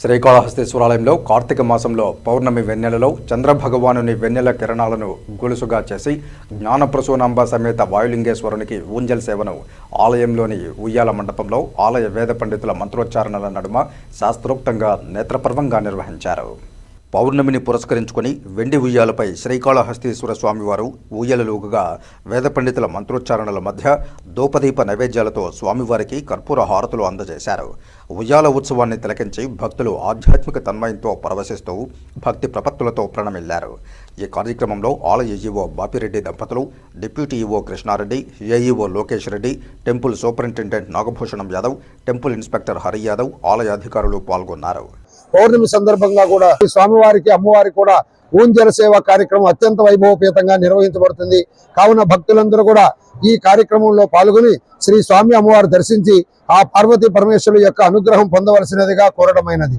శ్రీకాళహస్తీశ్వరాలయంలో కార్తీక మాసంలో పౌర్ణమి వెన్నెలలో చంద్రభగవానుని వెన్నెల కిరణాలను గొలుసుగా చేసి జ్ఞానప్రసూనాంబ సమేత వాయులింగేశ్వరునికి ఊంజల్ సేవను ఆలయంలోని ఉయ్యాల మండపంలో ఆలయ వేద పండితుల మంత్రోచ్చారణల నడుమ శాస్త్రోక్తంగా నేత్రపర్వంగా నిర్వహించారు. పౌర్ణమిని పురస్కరించుకొని వెండి ఉయ్యాలపై శ్రీకాళహస్తీశ్వర స్వామివారు ఊయలలోగుగా వేద పండితుల మంత్రోచ్చారణల మధ్య దోపదీప నైవేద్యాలతో స్వామివారికి కర్పూర హారతులు అందజేశారు. ఉయ్యాల ఉత్సవాన్ని తిలకించి భక్తులు ఆధ్యాత్మిక తన్మయంతో పరవశిస్తూ భక్తి ప్రపత్తులతో ప్రణమిల్లారు. ఈ కార్యక్రమంలో ఆలయ ఈవో బాపిరెడ్డి దంపతులు deputy EO Krishnareddy AEO Lokesh Reddy temple superintendent Nagabhushanam Yadav temple inspector Hari Yadav ఆలయ అధికారులు పాల్గొన్నారు. పౌర్ణమి సందర్భంగా కూడా ఈ స్వామివారికి అమ్మవారికి కూడా ఊంజల సేవ కార్యక్రమం అత్యంత వైభవపేతంగా నిర్వహించబడుతుంది. కావున భక్తులందరూ కూడా ఈ కార్యక్రమంలో పాల్గొని శ్రీ స్వామి అమ్మవారు దర్శించి ఆ పార్వతీ పరమేశ్వరుల యొక్క అనుగ్రహం పొందవలసినదిగా కోరడమైనది.